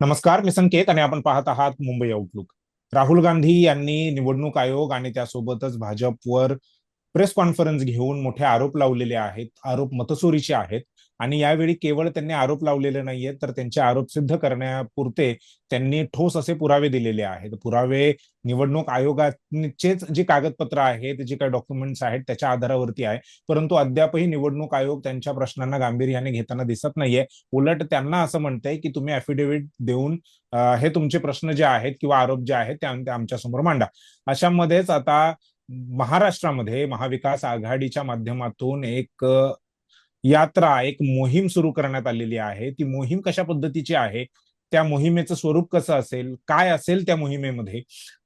नमस्कार मी संकेत आणि आपण पाहत आहात मुंबई आउटलुक राहुल गांधी यांनी निवडणूक आयोग आणि त्यासोबतच भाजपवर प्रेस कॉन्फरन्स घेऊन मोठे आरोप लावलेले आहेत आरोप मतचोरीचे आहेत. आणि यावेळी केवळ त्यांनी आरोप लावलेले नाहीयेत तर त्यांचे आरोप सिद्ध करण्यापुरते त्यांनी ठोस असे पुरावे दिलेले आहेत. पुरावे निवडणूक आयोगाचेच जी कागदपत्र आहेत जे काही डॉक्युमेंट्स आहेत त्याच्या आधारावरती आहे. परंतु अद्यापही निवडणूक आयोग त्यांच्या प्रश्नांना गांभीर्याने घेताना दिसत नाहीये. उलट त्यांना असं म्हणतंय की तुम्ही अफिडेव्हिट देऊन हे तुमचे प्रश्न जे आहेत किंवा आरोप जे आहेत ते आमच्यासमोर मांडा. अशामध्येच आता महाराष्ट्रामध्ये महाविकास आघाडीच्या माध्यमातून एक यात्रा एक मोहीम सुरू करण्यात आलेली आहे. ती मोहीम कशा पद्धतीची आहे? त्या मोहिमेचं स्वरूप कसं असेल? काय असेल त्या मोहिमेमध्ये?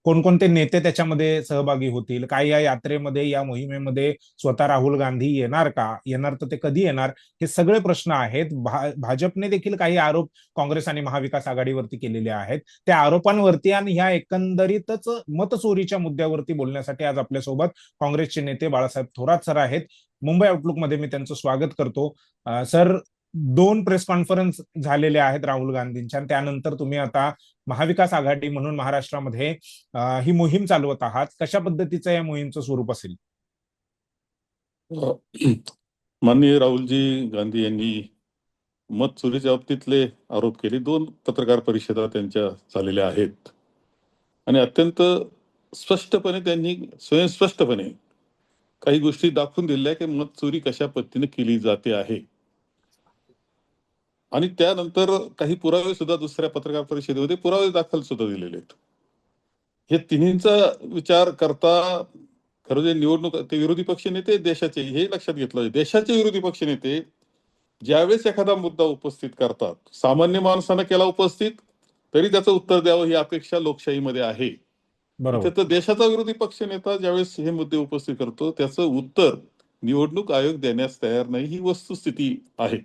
कोणकोणते नेते त्याच्यामध्ये सहभागी होतील? काय या यात्रेमध्ये या मोहिमेमध्ये स्वतः राहुल गांधी येणार का? येणार तर ते कधी येणार? हे सगळे प्रश्न आहेत. भाजपने देखील काही आरोप काँग्रेस आणि महाविकास आघाडीवरती केलेले आहेत. त्या आरोपांवरती आणि ह्या एकंदरीतच मतचोरीच्या मुद्द्यावरती बोलण्यासाठी आज आपल्यासोबत काँग्रेसचे नेते बाळासाहेब थोरात सर आहेत. मुंबई आउटलुकमध्ये मी त्यांचं स्वागत करतो. सर दोन प्रेस कॉन्फरन्स झालेले आहेत राहुल गांधींच्या आणि त्यानंतर तुम्ही आता महाविकास आघाडी म्हणून महाराष्ट्रामध्ये ही मोहीम चालवत आहात. कशा पद्धतीचं या मोहीमचं स्वरूप असेल? माननीय राहुलजी गांधी यांनी मत चोरीच्या बाबतीतले आरोप केले. दोन पत्रकार परिषदा त्यांच्या झालेल्या आहेत. आणि अत्यंत स्पष्टपणे त्यांनी स्वयंस्पष्टपणे काही गोष्टी दाखवून दिल्या की मत चोरी कशा पद्धतीने केली जाते आहे. आणि त्यानंतर काही पुरावे सुद्धा दुसऱ्या पत्रकार परिषदेमध्ये पुरावे दाखल सुद्धा दिलेले आहेत. हे तिन्हींचा विचार करता खरं जे निवडणूक ते विरोधी पक्ष नेते देशाचे हे लक्षात घेतलं देशाचे विरोधी पक्ष नेते ज्यावेळेस एखादा मुद्दा उपस्थित करतात सामान्य माणसानं केला उपस्थित तरी त्याचं उत्तर द्यावं ही अपेक्षा लोकशाहीमध्ये आहे. तर देशाचा विरोधी पक्ष नेता ज्यावेळेस हे मुद्दे उपस्थित करतो त्याचं उत्तर निवडणूक आयोग देण्यास तयार नाही ही वस्तुस्थिती आहे.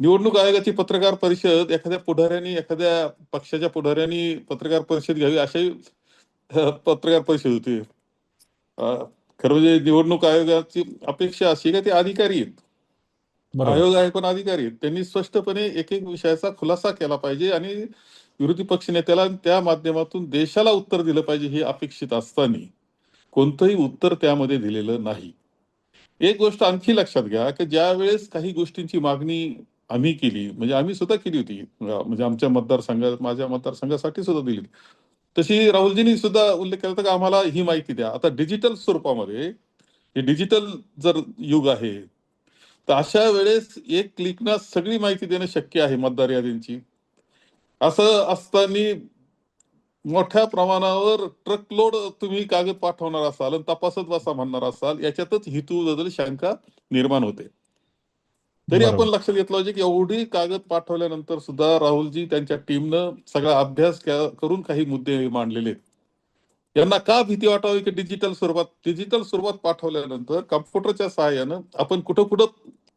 निवडणूक आयोगाची पत्रकार परिषद एखाद्या पुढाऱ्यांनी एखाद्या पक्षाच्या पुढाऱ्यांनी पत्रकार परिषद घ्यावी अशाही पत्रकार परिषद होती. खरं म्हणजे निवडणूक आयोगाची अपेक्षा अशी का ते अधिकारी आहेत. आयोग आहे पण अधिकारी आहेत. त्यांनी स्पष्टपणे एक एक विषयाचा खुलासा केला पाहिजे आणि विरोधी पक्ष नेत्याला त्या माध्यमातून देशाला उत्तर दिलं पाहिजे हे अपेक्षित असताना कोणतंही उत्तर त्यामध्ये दिलेलं नाही. एक गोष्ट आणखी लक्षात घ्या की ज्या वेळेस काही गोष्टींची मागणी आम्ही केली म्हणजे आम्ही सुद्धा केली होती म्हणजे आमच्या मतदारसंघात माझ्या मतदारसंघासाठी सुद्धा दिली. तशी राहुलजींनी सुद्धा उल्लेख केला होता की आम्हाला ही माहिती द्या. आता डिजिटल स्वरूपामध्ये हे डिजिटल जर युग आहे तर अशा वेळेस एक क्लिकना सगळी माहिती देणं शक्य आहे मतदार यादींची. असं असताना मोठ्या प्रमाणावर ट्रकलोड तुम्ही कागद पाठवणार असाल आणि तपासत बसा म्हणणार असाल याच्यातच हितू बद्दल शंका निर्माण होते. तरी आपण लक्षात घेतलं पाहिजे की एवढी कागद पाठवल्यानंतर सुद्धा राहुलजी त्यांच्या टीमनं सगळा अभ्यास करून काही मुद्दे मांडलेले यांना का भीती वाटावी की डिजिटल स्वरूपात डिजिटल स्वरूपात पाठवल्यानंतर कम्प्युटरच्या सहाय्यानं आपण कुठं कुठं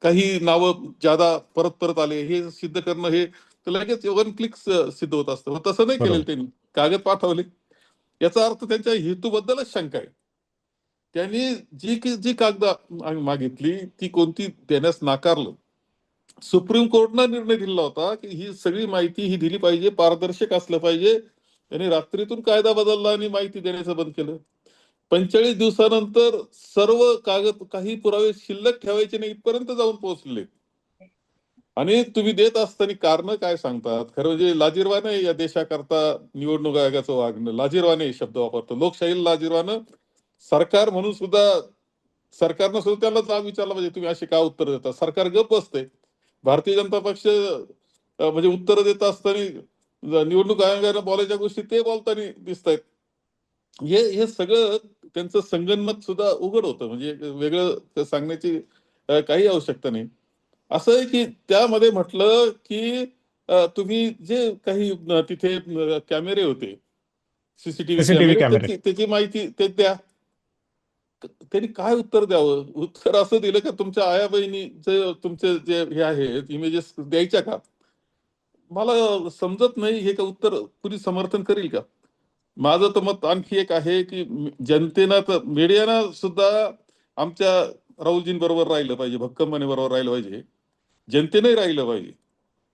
काही नावं ज्यादा परत परत आले हे सिद्ध करणं हे लगेच वन क्लिक सिद्ध होत असतं. तसं नाही केलेलं त्यांनी. कागद पाठवले. याचा अर्थ त्यांच्या हेतूबद्दलच शंका आहे. त्यांनी जी जी कागद आम्ही मागितली ती कोणती देण्यास नाकारलं. सुप्रीम कोर्टनं निर्णय दिला होता की ही सगळी माहिती ही दिली पाहिजे पारदर्शक असलं पाहिजे. त्यांनी रात्रीतून कायदा बदलला आणि माहिती देण्याचं बंद केलं. पंचेचाळीस दिवसानंतर सर्व कागद काही पुरावे शिल्लक ठेवायचे नाही इथपर्यंत जाऊन पोहोचले आणि तुम्ही देत असताना कारण काय सांगतात? खरं म्हणजे लाजीरवाने या देशाकरता निवडणूक आयोगाचं वागणं. लाजीरवाने शब्द वापरतो. लोकशाही लाजीरवानं सरकार म्हणून सुद्धा सरकारनं सुद्धा त्याला जाब विचारला पाहिजे. तुम्ही असे का उत्तर देता? सरकार गप बसते भारतीय जनता पक्ष म्हणजे उत्तर देत असताना निवडणूक आयोगानं बोलायच्या गोष्टी ते बोलताना दिसत आहेत हे हे सगळं त्यांचं संगणमत सुद्धा उघड होतं. म्हणजे वेगळं सांगण्याची काही आवश्यकता नाही. असं आहे की त्यामध्ये म्हटलं की तुम्ही जे काही तिथे कॅमेरे होते सीसीटीव्ही त्याची माहिती ते द्या. त्यांनी काय उत्तर द्यावं? उत्तर असं दिलं का तुमच्या आया बहिणी जे तुमचे जे हे आहेत इमेजेस द्यायच्या का? मला समजत नाही हे का उत्तर पुरी समर्थन करील का? माझं तर मत आणखी एक आहे की जनतेनं तर मीडियानं सुद्धा आमच्या बरोबर राहिलं पाहिजे भक्कमपणे बरोबर राहिलं पाहिजे. जनतेनंही राहिलं पाहिजे.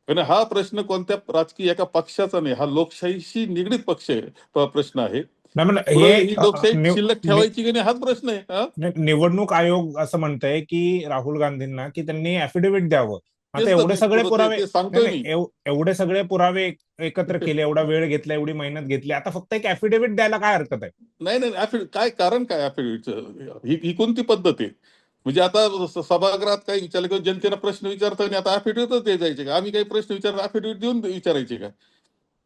कारण हा प्रश्न कोणत्या राजकीय एका पक्षाचा नाही हा लोकशाहीशी निगडीत पक्ष प्रश्न आहे. हे ही लोकशाही शिल्लक ठेवायची की नाही हाच प्रश्न आहे निवडणूक आयोग असं म्हणतंय की राहुल गांधींना की त्यांनी ऍफिडेव्हिट द्यावं. आता एवढे सगळे पुरावे एवढे सगळे पुरावे एक- एकत्र केले एवढा वेळ घेतला एवढी मेहनत घेतली. आता फक्त एक ऍफिडेव्हिट द्यायला काय हरकत आहे? नाही नाही काय कारण काय ऍफिडेव्हिटचं ही ही कोणती पद्धत आहे? म्हणजे आता सभागृहात काही विचारलं किंवा जनतेला प्रश्न विचारता आणि आता ऍफिडेव्हिटच ते जायचे का? आम्ही काही प्रश्न विचार ऍफिडेव्हिट देऊन विचारायचे का?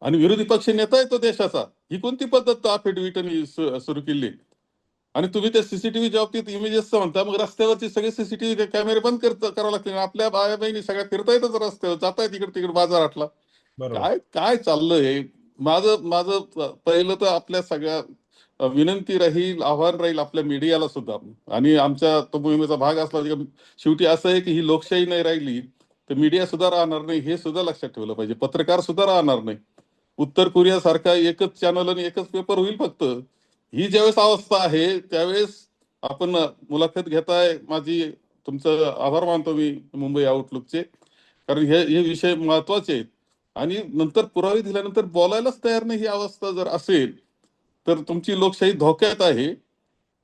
आणि विरोधी पक्ष नेता आहे तो देशाचा. ही कोणती पद्धत ऍफिडेव्हिटनी सुरू केली? आणि तुम्ही त्या सीसीटीव्ही बाबतीत इमेजेस म्हणता मग रस्त्यावरचे सगळे सीसीटीव्ही कॅमेरे बंद करावं लागतील? आपल्या बाया बहिणी सगळ्या फिरतायतच रस्त्यावर जातायत इकडे तिकडे बाजारातला काय काय चाललंय माझं माझं पहिलं तर आपल्या सगळ्या विनंती राहील आव्हान राहील आपल्या मीडियाला सुद्धा. आणि आमच्या तो मोहिमेचा भाग असला शेवटी असं आहे की ही लोकशाही नाही राहिली तर मीडिया सुद्धा राहणार नाही हे सुद्धा लक्षात ठेवलं पाहिजे. पत्रकार सुद्धा राहणार नाही. उत्तर कोरिया सारखा एकच चॅनल आणि एकच पेपर होईल फक्त. ही ज्यावेळेस अवस्था आहे त्यावेळेस आपण मुलाखत घेताय. माझी तुमचं आभार मानतो मी मुंबई आउटलुकचे कारण हे हे विषय महत्त्वाचे आहेत. आणि नंतर पुरावे दिल्यानंतर बोलायलाच तयार नाही ही अवस्था जर असेल तर तुमची लोकशाही धोक्यात आहे.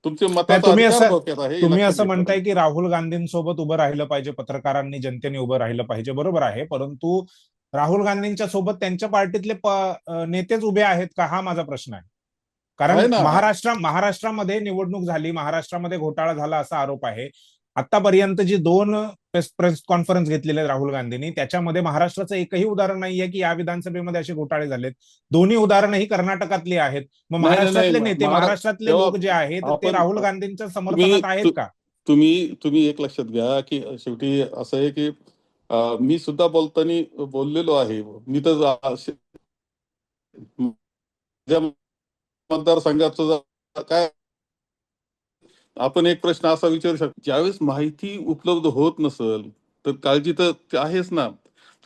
तुमचे तुम्ही असं- धोक्यात आहे. तुम्ही असं म्हणताय की राहुल गांधींसोबत उभं राहिलं पाहिजे पत्रकारांनी जनतेने उभं राहिलं पाहिजे. बरोबर आहे. परंतु राहुल गांधींच्या सोबत त्यांच्या पार्टीतले नेतेच उभे आहेत का? हा माझा प्रश्न आहे. कारण. महाराष्ट्र महाराष्ट्रामध्ये निवडणूक झाली महाराष्ट्रामध्ये घोटाळा झाला असा आरोप आहे. आतापर्यंत जी दोन प्रेस प्रेस कॉन्फरन्स घेतलेले आहेत राहुल गांधींनी त्याच्यामध्ये महाराष्ट्राचं एकही उदाहरण नाहीये की या विधानसभेमध्ये असे घोटाळे झालेत. दोन्ही उदाहरणं ही कर्नाटकातली आहेत. मग महाराष्ट्रातले नाही. नेते महारा- महाराष्ट्रातले लोक जे आहेत ते राहुल गांधींच्या समर्थनात आहेत का? तुम्ही तुम्ही एक लक्षात घ्या की शेवटी असं आहे की मी सुद्धा बोलताना बोललेलो आहे. मी तर मतदारसंघाचं काय आपण एक प्रश्न असा विचारू शकतो ज्यावेळेस माहिती उपलब्ध होत नसेल तर काळजी तर आहेच ना.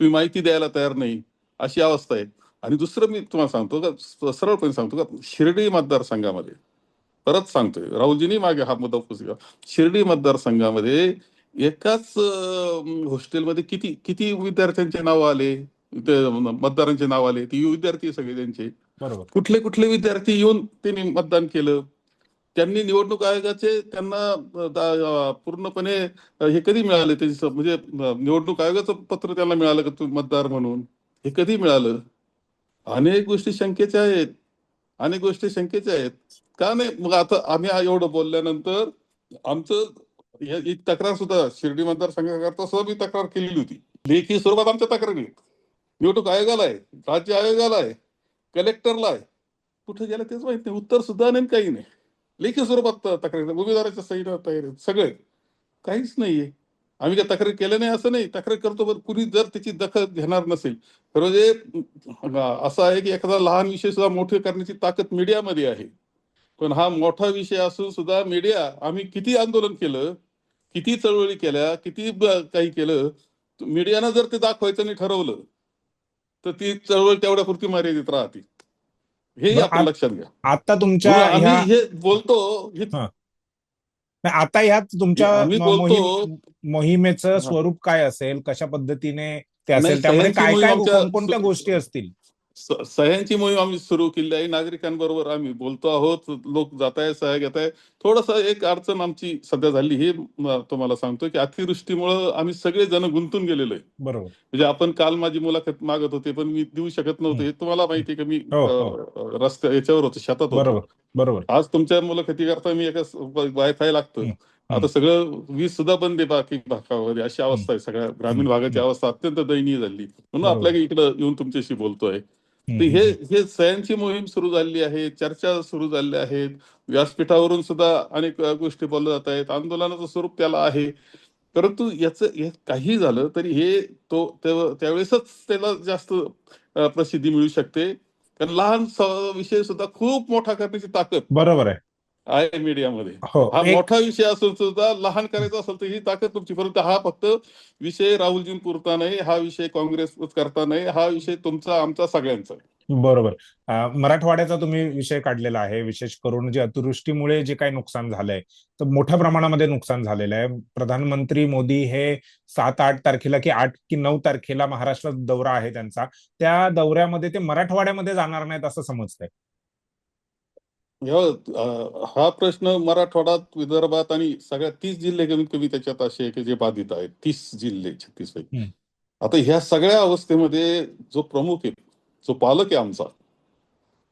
तुम्ही माहिती द्यायला तयार नाही अशी अवस्था आहे. आणि दुसरं मी तुम्हाला सांगतो का सरळपणे सांगतो का शिर्डी मतदारसंघामध्ये परत सांगतोय राहुलजींनी मागे हा मुद्दा उपस्थित. शिर्डी मतदारसंघामध्ये एकाच हॉस्टेलमध्ये किती किती विद्यार्थ्यांचे नाव आले? ते मतदारांचे नाव आले ती विद्यार्थी सगळे त्यांचे. बरोबर. कुठले कुठले विद्यार्थी येऊन त्यांनी मतदान केलं? त्यांनी निवडणूक आयोगाचे त्यांना पूर्णपणे हे कधी मिळाले त्याची म्हणजे निवडणूक आयोगाचं पत्र त्यांना मिळालं का तुम्ही मतदार म्हणून? हे कधी मिळालं? अनेक गोष्टी शंकेच्या आहेत. अनेक गोष्टी शंकेच्या आहेत. का नाही? मग आता आम्ही एवढं बोलल्यानंतर आमचं या- तक्रार सुद्धा शिर्डी मतदारसंघाकरता सुद्धा मी तक्रार केलेली होती. लेखी स्वरूपात आमच्या तक्रारी निवडणूक आयोगाला आहे राज्य आयोगाला आहे कलेक्टरला आहे. कुठे गेलं तेच माहीत नाही. उत्तर सुद्धा नाही काही नाही. लेखी स्वरूपात तक्रार उमेदवाराच्या सहीनं तयारी सगळे. काहीच नाहीये. आम्ही काय तक्रार केल्या नाही असं नाही. तक्रार करतो पण कुणी जर त्याची दखल घेणार नसेल तर म्हणजे असं आहे की एखादा लहान विषय सुद्धा मोठे करण्याची ताकद मीडियामध्ये आहे. पण हा मोठा विषय असून सुद्धा मीडिया आम्ही किती आंदोलन केलं किती चळवळी केल्या किती काही केलं मीडियानं जर ते दाखवायचं नाही ठरवलं तर ती चळवळ तेवढ्यापुरती मर्यादित राहते. हे आपण लक्षात घ्या. आता तुमच्या आम्ही हे बोलतो हे आता ह्यात तुमच्या मोहिमेचं. स्वरूप काय असेल? कशा पद्धतीने ते असेल? त्यामध्ये काय काय कोणकोणत्या गोष्टी असतील? सह्यांची मोहीम आम्ही सुरू केली आहे. नागरिकांबरोबर आम्ही बोलतो आहोत. लोक जात आहे सह्या घेत आहे थोडस एक अडचण आमची सध्या झाली. हे तुम्हाला सांगतो की अतिवृष्टीमुळं आम्ही सगळे जण गुंतून गेलेलो आहे. बरोबर. म्हणजे आपण काल माझी मुलाखत मागत होते पण मी देऊ शकत नव्हते. हे तुम्हाला माहिती आहे का? मी हो, अ, रस्त्या याच्यावर होतो शेतात होतो. बरोबर बरोबर. आज तुमच्या मुलाखती करता मी एका वायफाय लागतं हम्म. आता सगळं वीज सुद्धा बंद आहे बाकी भागामध्ये. अशी अवस्था आहे. सगळ्या ग्रामीण भागाची अवस्था अत्यंत दयनीय झाली. म्हणून. आपल्या इकडे येऊन तुमच्याशी बोलतोय. हे. हे सह्यांची मोहीम सुरू झालेली आहे चर्चा सुरू झालेल्या आहेत व्यासपीठावरून सुद्धा अनेक गोष्टी बोलल्या जात आहेत आंदोलनाचं स्वरूप त्याला आहे. परंतु याचं काही झालं तरी हे तो त्यावेळेसच त्याला जास्त प्रसिद्धी मिळू शकते. कारण लहान विषय सुद्धा खूप मोठा करण्याची ताकद. बरोबर आहे. आहे मीडियामध्ये. हो हा मोठा विषय असून सुद्धा लहान करायचा असेल तर ही ताकद तुमची परंतु हा फक्त विषय राहुलजींपुरता नाही हा विषय काँग्रेस करता नाही हा विषय तुमचा आमचा सगळ्यांचा. बरोबर. मराठवाड्याचा तुम्ही विषय काढलेला आहे विशेष करून जे अतिवृष्टीमुळे जे काही नुकसान झालंय तर मोठ्या प्रमाणामध्ये नुकसान झालेलं आहे. प्रधानमंत्री मोदी हे सात आठ तारखेला की आठ की नऊ तारखेला महाराष्ट्रात दौरा आहे त्यांचा. त्या दौऱ्यामध्ये ते मराठवाड्यामध्ये जाणार नाहीत असं समजतंय. हा प्रश्न मराठवाड्यात विदर्भात आणि सगळ्या तीस जिल्हे कमीत कमी त्याच्यात असे आहे की जे बाधित आहेत. तीस जिल्हे छत्तीस पैकी. आता ह्या सगळ्या अवस्थेमध्ये जो प्रमुख आहे जो पालक आहे आमचा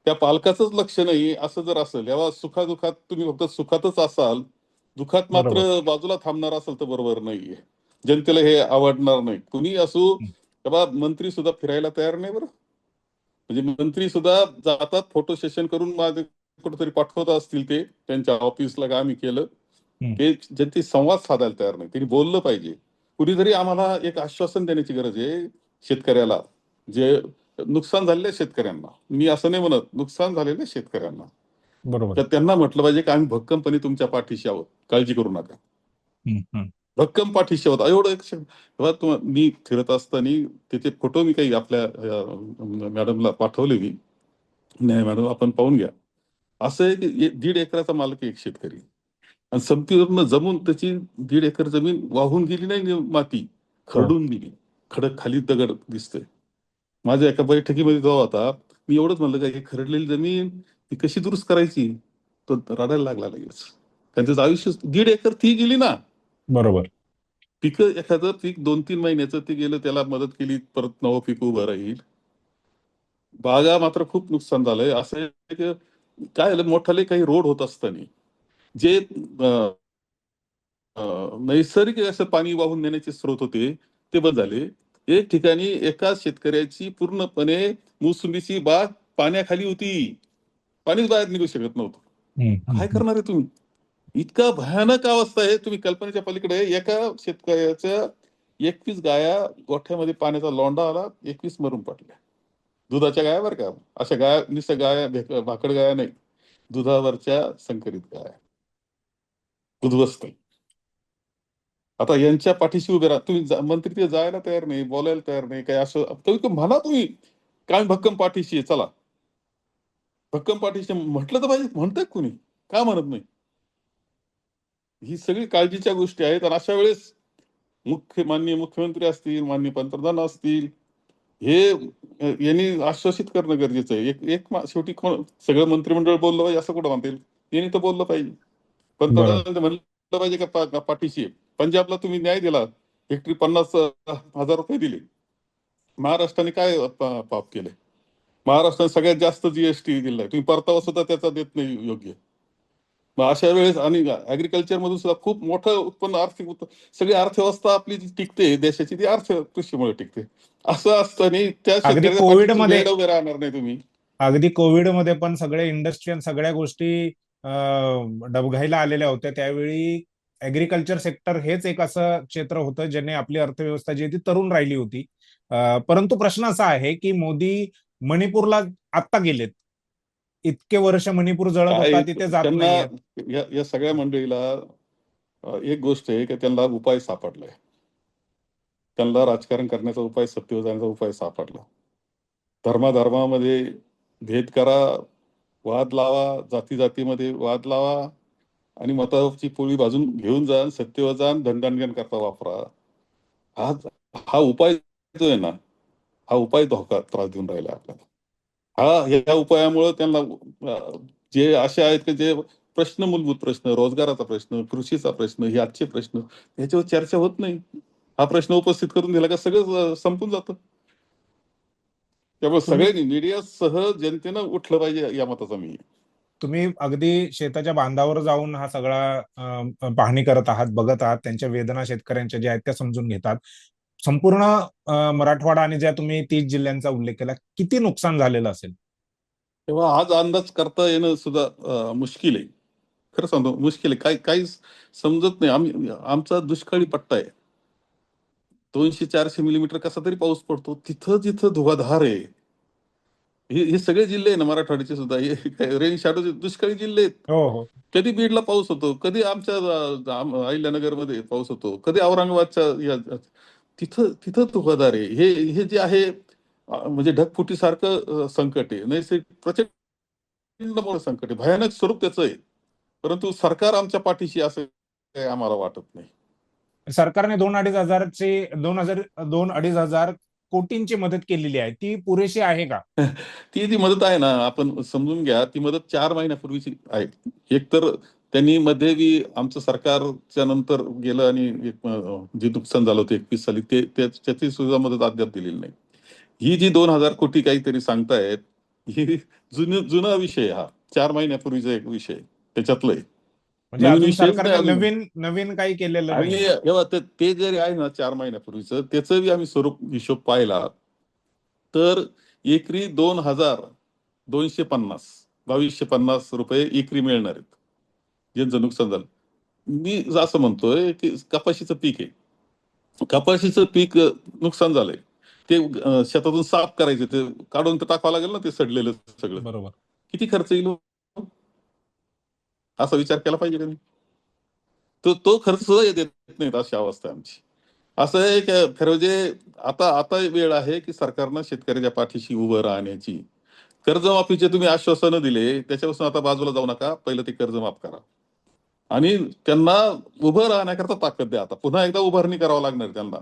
त्या पालकाचंच लक्ष नाही असं जर असेल यावा सुखादुखात तुम्ही फक्त सुखातच असाल दुखात मात्र बाजूला थांबणार असेल तर बरोबर नाहीये. जनतेला हे आवडणार नाही. कुणी असू. तेव्हा मंत्री सुद्धा फिरायला तयार नाही बरं. म्हणजे मंत्री सुद्धा जातात फोटो सेशन करून माझे कुठेतरी पाठवत असतील ते त्यांच्या ऑफिसला का आम्ही केलं. ते जनते संवाद साधायला तयार नाही त्यांनी बोललं पाहिजे. कुणीतरी आम्हाला एक आश्वासन देण्याची गरज आहे शेतकऱ्याला जे नुकसान झालेल्या शेतकऱ्यांना. मी असं नाही म्हणत नुकसान झालेल्या शेतकऱ्यांना. बरोबर. तर त्यांना म्हटलं पाहिजे की आम्ही भक्कमपणे तुमच्या पाठीशी आहोत काळजी करू नका. भक्कम पाठीशी आहोत. एवढं एक मी फिरत असताना त्याचे फोटो मी काही आपल्या मॅडमला पाठवले मी नाही मॅडम आपण पाहून घ्या. असं आहे की दीड एकराचा मालक एक शेतकरी. आणि संपूर्ण जमून त्याची दीड एकर जमीन वाहून गेली नाही माती खरडून गेली. खडक खाली दगड दिसतोय. माझ्या एका बैठकीमध्ये जेव्हा होता मी एवढंच म्हणलं का ही खरडलेली जमीन ती कशी दुरुस्त करायची? तो रडायला लागला लगेच. त्यांचं आयुष्य दीड एकर ती गेली ना. बरोबर. पिकं एखादं पीक दोन तीन महिन्याचं ते गेलं त्याला मदत केली परत नवं पीक उभं राहील. बागा मात्र खूप नुकसान झालंय. असं काय झालं मोठाले काही रोड होत असताना जे नैसर्गिक असं पाणी वाहून नेण्याचे स्रोत होते ते बंद झाले. एक ठिकाणी एका शेतकऱ्याची पूर्णपणे मोसंबीची बाग पाण्याखाली होती. पाणीच बाहेर निघू शकत नव्हतं. काय करणार आहे तुम्ही? इतका भयानक अवस्था आहे. तुम्ही कल्पनेच्या पलीकडे. एका शेतकऱ्याच्या एकवीस गाया गोठ्यामध्ये पाण्याचा लोंढा आला एकवीस मरून पडल्या. दुधाच्या गाया बरं का? अशा गाया नुसत्या गाया भाकड गाया नाही. दुधावरच्या संकरित गाया. उद्ध्वस्त. आता यांच्या पाठीशी उभे राहा. तुम्ही मंत्री ते जायला तयार नाही बोलायला तयार नाही काय असं. तुम्ही म्हणा तुम्ही. काय भक्कम पाठीशी आहे, चला. भक्कम पाठीशी म्हटलं तर पाहिजे म्हणतात कुणी? का म्हणत नाही? ही सगळी काळजीच्या गोष्टी आहेत आणि अशा वेळेस मुख्य माननीय मुख्यमंत्री असतील माननीय पंतप्रधान असतील हे यांनी आश्वासित करणं गरजेचं आहे. एक एक शेवटी कोण सगळं मंत्रिमंडळ बोललं पाहिजे असं कुठं म्हणता येईल? यांनी तर बोललं पाहिजे. पंतप्रधान म्हणलं पाहिजे का पाठीशी. पंजाबला तुम्ही न्याय दिला. हेक्टरी पन्नास हजार रुपये दिले. महाराष्ट्राने काय पाप केले महाराष्ट्राने सगळ्यात जास्त जीएसटी दिलाय. तुम्ही परतावा सुद्धा त्याचा देत नाही योग्य. मग अशा वेळेस आणि ऍग्रिकल्चर मधून सुद्धा खूप मोठं उत्पन्न आर्थिक उत्पन्न सगळी अर्थव्यवस्था आपली जी टिकते देशाची ती अर्थ कृषीमुळे टिकते. असं असताना त्या अगदी शेतकऱ्याच्या कोविड पाठीशी मध्ये- वेड उभे राहणार नाही तुम्ही. अगदी कोविडमध्ये पण सगळे इंडस्ट्री आणि सगळ्या गोष्टी डबघाईला आलेल्या होत्या. त्यावेळी ऍग्रिकल्चर सेक्टर हेच एक असं क्षेत्र होतं ज्याने आपली अर्थव्यवस्था जी ती तरुण राहिली होती. परंतु प्रश्न असा आहे की मोदी मणिपूरला आत्ता गेलेत. इतके वर्ष मणिपूर जळत होता तिथे जात नाही या सगळ्या मंडळीला एक गोष्ट आहे की त्यांना उपाय सापडलाय. त्यांना राजकारण करण्याचा उपाय सत्तेवर जाण्याचा उपाय सापडला. धर्माधर्मामध्ये भेद करा वाद लावा जाती जातीमध्ये वाद लावा आणि मताची पोळी बाजून घेऊन जा सत्तेवर जा दंडांगण करता वापरा. हा हा उपाय जो आहे ना हा उपाय धोका त्रास देऊन राहिला आपल्याला. हा या उपायामुळे त्यांना जे असे आहेत की जे प्रश्न मूलभूत प्रश्न रोजगाराचा प्रश्न कृषीचा प्रश्न हे आजचे प्रश्न याच्यावर चर्चा होत नाही. हा प्रश्न उपस्थित करून दिला का सगळं संपून जातं. त्यामुळे सगळ्यांनी मीडियासह जनतेनं उठलं पाहिजे या मताचा मी. तुम्ही अगदी शेताच्या बांधावर जाऊन हा सगळा पाहणी करत आहात बघत आहात त्यांच्या वेदना शेतकऱ्यांच्या ज्या आहेत त्या समजून घेतात. संपूर्ण मराठवाडा आणि ज्या तुम्ही तीस जिल्ह्यांचा उल्लेख केला किती नुकसान झालेलं असेल? तेव्हा आज अंदाज करता येणं सुद्धा मुश्किल आहे. खरं सांगतो मुश्किल आहे. काही काही समजत नाही. आम्ही आमचा दुष्काळी पट्टा आहे. दोनशे चारशे मिलीमीटर कसा तरी पाऊस पडतो. तिथं जिथं धुवाधार आहे. हे हे सगळे जिल्हे आहे ना मराठवाड्याचे सुद्धा. हे रेन शॅडोचे दुष्काळी जिल्हे आहेत. हो हो. कधी बीडला पाऊस होतो कधी आमच्या अहिल्यानगरमध्ये पाऊस होतो कधी औरंगाबादच्या तिथं तिथं धोकादार आहे. हे हे जे आहे म्हणजे ढगफुटीसारखं संकट आहे. नैसर्गिक प्रचंड संकट आहे. भयानक स्वरूप त्याचं आहे. परंतु सरकार आमच्या पाठीशी असं काही आम्हाला वाटत नाही. सरकारने दोन अडीच हजारचे दोन हजार दोन अडीच हजार कोटींची मदत केलेली आहे. ती पुरेशी आहे का? ती जी मदत आहे ना आपण समजून घ्या ती मदत चार महिन्यापूर्वीची आहे. एक तर त्यांनी मध्ये आमचं सरकारच्या नंतर गेलं आणि जे नुकसान झालं होतं एकवीस साली ते त्याची सुद्धा मदत अद्याप दिलेली नाही. ही जी दोन हजार कोटी काहीतरी सांगतायत ही जुन जुना विषय हा. चार महिन्यापूर्वीचा एक विषय. त्याच्यातलं म्हणजे नवीन. नवीन नवीन काही केलेलं आणि ते जरी आहे ना चार महिन्यापूर्वीचं त्याचं बी आम्ही स्वरूप हिशोब पाहिला तर एकरी दोन हजार दोनशे पन्नास बावीसशे पन्नास रुपये एकरी मिळणार आहेत. ज्यांचं नुकसान झालं. मी असं म्हणतोय की कपाशीचं पीक आहे. कपाशीचं पीक नुकसान झालंय. ते शेतातून साफ करायचे ते काढून तर टाकावं लागेल ना ते सडलेलं सगळं. बरोबर. किती खर्च येईल हो? असा विचार केला पाहिजे का तो तो खर्च सुद्धा देत नाहीत अशी अवस्था आमची. असं आहे की खरं म्हणजे आता आता वेळ आहे की सरकारनं शेतकऱ्याच्या पाठीशी उभं राहण्याची. कर्जमाफीचे तुम्ही आश्वासनं दिले त्याच्यापासून आता बाजूला जाऊ नका. पहिलं ते कर्ज माफ करा. आणि त्यांना उभं राहण्याकरता ताकद द्या आता. पुन्हा एकदा उभारणी करावं लागणार त्यांना.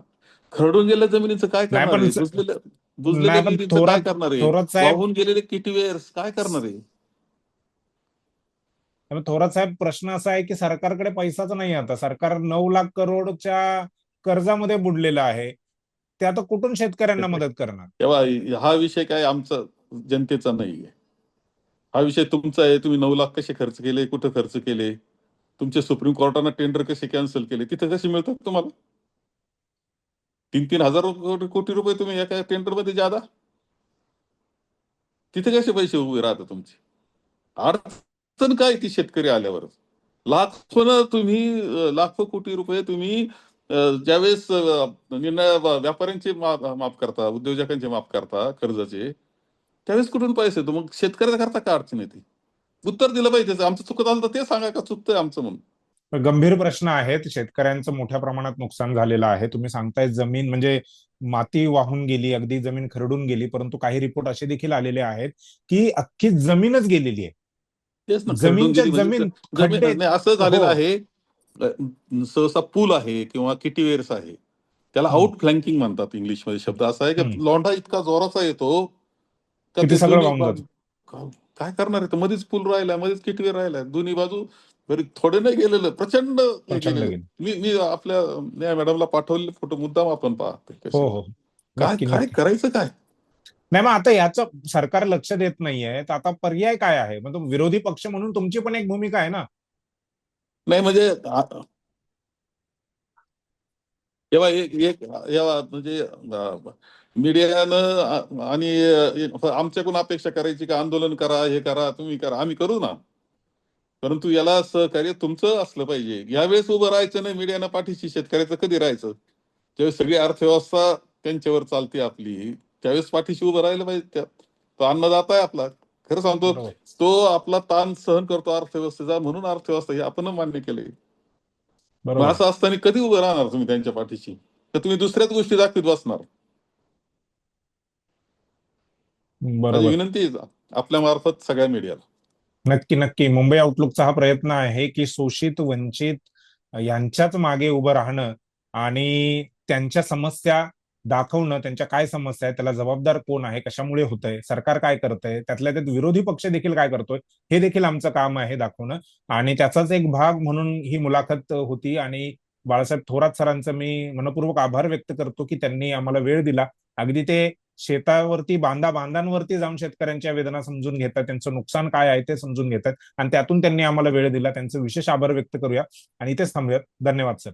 खरडून गेल्या जमिनीचं काय करणार बुजलेल्या बुजलेल्या काय करणार आहे? थोरात साहेब वाहून गेलेले किटवेअर्स काय करणार आहे? थोरात साहेब प्रश्न असा आहे की सरकारकडे पैसाच नाही आता. सरकार नऊ लाख करोडच्या कर्जामध्ये बुडलेलं आहे. ते आता कुठून शेतकऱ्यांना मदत करणार? तेव्हा हा विषय काय आमचा जनतेचा नाहीये. हा विषय तुमचा आहे. तुम्ही नऊ लाख कसे खर्च केले? कुठं खर्च केले? तुमचे सुप्रीम कोर्टानं टेंडर कसे कॅन्सल केले? तिथे कसे मिळतात तुम्हाला? तीन तीन हजार कोटी- कोटी रुपये तुम्ही एका टेंडरमध्ये जादा? तिथे कसे पैसे उभे राहतात तुमचे? अडचण काय ती शेतकरी आल्यावर? लाखो तुम्ही लाखो कोटी रुपये तुम्ही ज्यावेळेस निर्णय व्यापाऱ्यांचे माफ करता उद्योजकांचे माफ करता कर्जाचे त्यावेळेस कुठून पैसे मग शेतकऱ्याकरता करता अडचण येते? उत्तर दिलं पाहिजे. आमचं चुकत आलं तर ते सांगा का चुकतंय आमचं म्हणून गंभीर प्रश्न आहेत शेतकऱ्यांचं मोठ्या प्रमाणात नुकसान झालेलं आहे तुम्ही सांगताय जमीन म्हणजे माती वाहून गेली अगदी जमीन खरडून गेली परंतु काही रिपोर्ट असे देखील आलेले आहेत की अख्खी जमीनच गेलेली आहे तेच ना जमीनच्या म्हणजे जमीन असं झालेलं हो. आहे सहसा पूल आहे किंवा किटीवेअर्स आहे त्याला. आउट फ्लँकिंग म्हणतात इंग्लिशमध्ये शब्द असा आहे की. लोंढा इतका जोराचा येतो काय करणार आहे? तर मध्येच पूल राहिलाय मध्येच किटवेअर राहिलाय दोन्ही बाजू थोडे नाही गेलेलं प्रचंड. मी मी आपल्या न्याय मॅडमला पाठवलेले फोटो मुद्दाम आपण पाहतो. हो हो. काय काय करायचं काय? नाही मग आता याचं सरकार लक्ष देत नाहीये तर आता पर्याय काय आहे? तो विरोधी पक्ष म्हणून तुमची पण एक भूमिका आहे ना? नाही म्हणजे तेव्हा एक म्हणजे मीडियानं आणि आमच्याकडून अपेक्षा करायची का आंदोलन करा हे करा तुम्ही करा आम्ही करू ना. परंतु याला सहकार्य तुमचं असलं पाहिजे. यावेळेस उभं राहायचं नाही मीडियानं पाठीशी शेतकऱ्याचं कधी राहायचं? ज्यावेळेस सगळी अर्थव्यवस्था त्यांच्यावर चालते आपली त्यावेळेस पाठीशी उभं राहिलं पाहिजे. त्या- तो अन्नदाता आहे आपला. खरं सांगतो. तो आपला ताण सहन करतो अर्थव्यवस्थेचा म्हणून अर्थव्यवस्था हे आपण मान्य बरोबर असं असताना कधी उभं राहणार तुम्ही त्यांच्या पाठीशी? तर तुम्ही दुसऱ्याच गोष्टी दाखवीत बसणार. माझी बरोबर. विनंती आहे आपल्या मार्फत सगळ्या मीडियाला. नक्की नक्की. मुंबई आउटलुकचा हा प्रयत्न आहे की शोषित वंचित यांच्याच मागे उभं राहणं आणि त्यांच्या समस्या दाखवणं त्यांच्या काय समस्या आहे त्याला जबाबदार कोण आहे कशामुळे होत आहे सरकार काय करत आहे त्यातल्या त्यात विरोधी पक्ष देखील काय करतोय हे देखील आमचं काम आहे दाखवणं. आणि त्याचाच एक भाग म्हणून ही मुलाखत होती आणि बाळासाहेब थोरात सरांचं मी मनपूर्वक आभार व्यक्त करतो की त्यांनी आम्हाला वेळ दिला. अगदी ते शेतावरती बांधा बांधांवरती जाऊन शेतकऱ्यांच्या वेदना समजून घेतात त्यांचं नुकसान काय आहे ते समजून घेतात. आणि त्यातून त्यांनी आम्हाला वेळ दिला. त्यांचं विशेष आभार व्यक्त करूया. आणि इथेच थांबूयात. धन्यवाद सर.